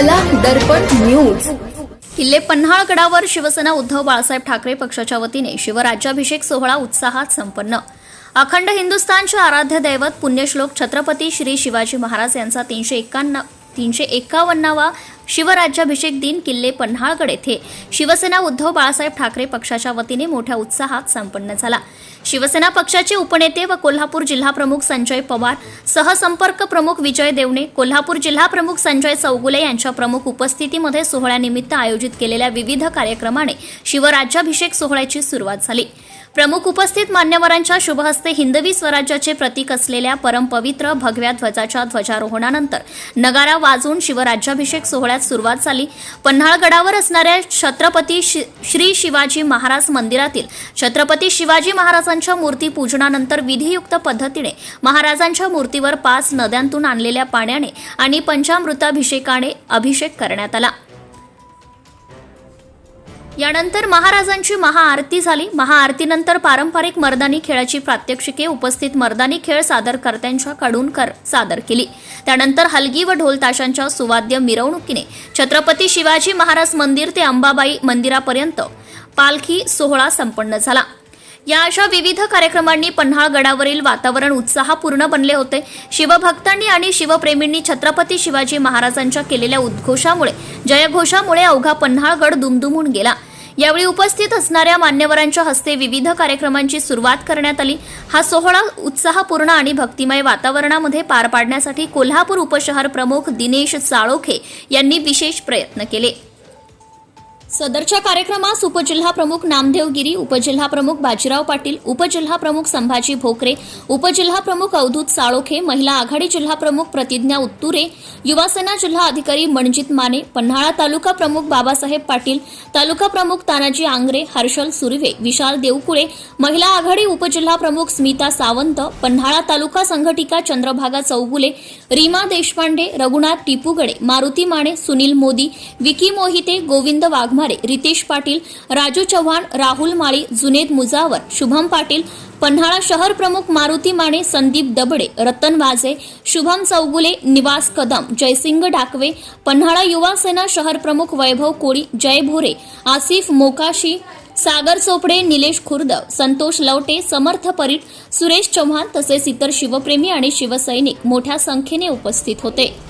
कला दर्पण न्यूज. किल्ले पन्हाळ गडावर शिवसेना उद्धव बाळासाहेब ठाकरे पक्षाच्या वतीने शिवराज्याभिषेक सोहळा उत्साहात संपन्न. अखंड हिंदुस्थानचे आराध्य दैवत पुण्यश्लोक छत्रपती श्री शिवाजी महाराज यांचा तीनशे एक्कावन्न तीनशे एक्कावन्नावा शिवराज्याभिषेक दिन किल्ले पन्हाळगड येथे. शिवसेना उद्धव बाळासाहेब ठाकरे पक्षाच्या वतीने मोठ्या उत्साहात संपन्न झाला. शिवसेना पक्षाचे उपनेते व कोल्हापूर जिल्हाप्रमुख संजय पवार सहसंपर्क प्रमुख विजय देवणे कोल्हापूर जिल्हा प्रमुख संजय चौगुले यांच्या प्रमुख उपस्थितीमध्ये सोहळ्यानिमित्त आयोजित केलेल्या विविध कार्यक्रमाने शिवराज्याभिषेक सोहळ्याची सुरुवात झाली. प्रमुख उपस्थित मान्यवरांच्या शुभहस्ते हिंदवी स्वराज्याचे प्रतीक असलेल्या परमपवित्र भगव्या ध्वजाच्या ध्वजारोहणानंतर नगारा वाजून शिवराज्याभिषेक सोहळ्यात सुरुवात झाली. पन्हाळगडावर असणाऱ्या छत्रपती शि- श्री शिवाजी महाराज मंदिरातील छत्रपती शिवाजी महाराजांच्या मूर्ती पूजनानंतर विधियुक्त पद्धतीने महाराजांच्या मूर्तीवर पाच नद्यांतून आणलेल्या पाण्याने आणि पंचामृताभिषेकाने अभिषेक करण्यात आला. यानंतर महाराजांची महाआरती झाली. महाआरतीनंतर पारंपरिक मर्दानी खेळाची प्रात्यक्षिके उपस्थित मर्दानी खेळ सादरकर्त्यांच्याकडून कर सादर केली. त्यानंतर हलगी व ढोल ताशांच्या सुवाद्य मिरवणुकीने छत्रपती शिवाजी महाराज मंदिर ते अंबाबाई मंदिरापर्यंत पालखी सोहळा संपन्न झाला. या अशा विविध कार्यक्रमांनी पन्हाळगडावरील वातावरण उत्साहपूर्ण बनले होते. शिवभक्तांनी आणि शिवप्रेमींनी छत्रपती शिवाजी महाराजांच्या केलेल्या उद्घोषामुळे जयघोषामुळे अवघा पन्हाळगड दुमदुमून गेला. यावेळी उपस्थित असणाऱ्या मान्यवरांच्या हस्ते विविध कार्यक्रमांची सुरुवात करण्यात आली. हा सोहळा उत्साहपूर्ण आणि भक्तिमय वातावरणामध्ये पार पाडण्यासाठी कोल्हापूर उपशहर प्रमुख दिनेश चाळोखे यांनी विशेष प्रयत्न केले. सदरच्या कार्यक्रमास उपजिल्हा प्रमुख नामदेव गिरी उपजिल्हा प्रमुख बाजीराव पाटील उपजिल्हा प्रमुख संभाजी भोकरे उपजिल्हा प्रमुख अवधूत साळोखे महिला आघाडी जिल्हा प्रमुख प्रतिज्ञा उत्तुरे युवासेना जिल्हा अधिकारी मनजित माने पन्हाळा तालुका प्रमुख बाबासाहेब पाटील तालुका प्रमुख तानाजी आंग्रे हर्षल सुर्वे विशाल देवकुळे महिला आघाडी उपजिल्हा प्रमुख स्मिता सावंत पन्हाळा तालुका संघटिका चंद्रभागा चौगुले रीमा देशपांडे रघुनाथ टिपुगडे मारुती माने सुनील मोदी विकी मोहिते गोविंद वाघमारे. रितेश पाटील राजू चव्हाण राहुल माळी जुनेद मुजावर शुभम पाटील पन्हाळा शहर प्रमुख मारुती माने संदीप दबडे रतन वाजे शुभम चौगुले निवास कदम जयसिंग डाकवे पन्हाळा युवा सेना शहर प्रमुख वैभव कोळी जय भोरे आसिफ मोकाशी सागर चोपडे निलेश खुर्द संतोष लवटे समर्थ परीट सुरेश चव्हाण तसेच इतर शिवप्रेमी आणि शिवसैनिक मोठ्या संख्येने उपस्थित होते.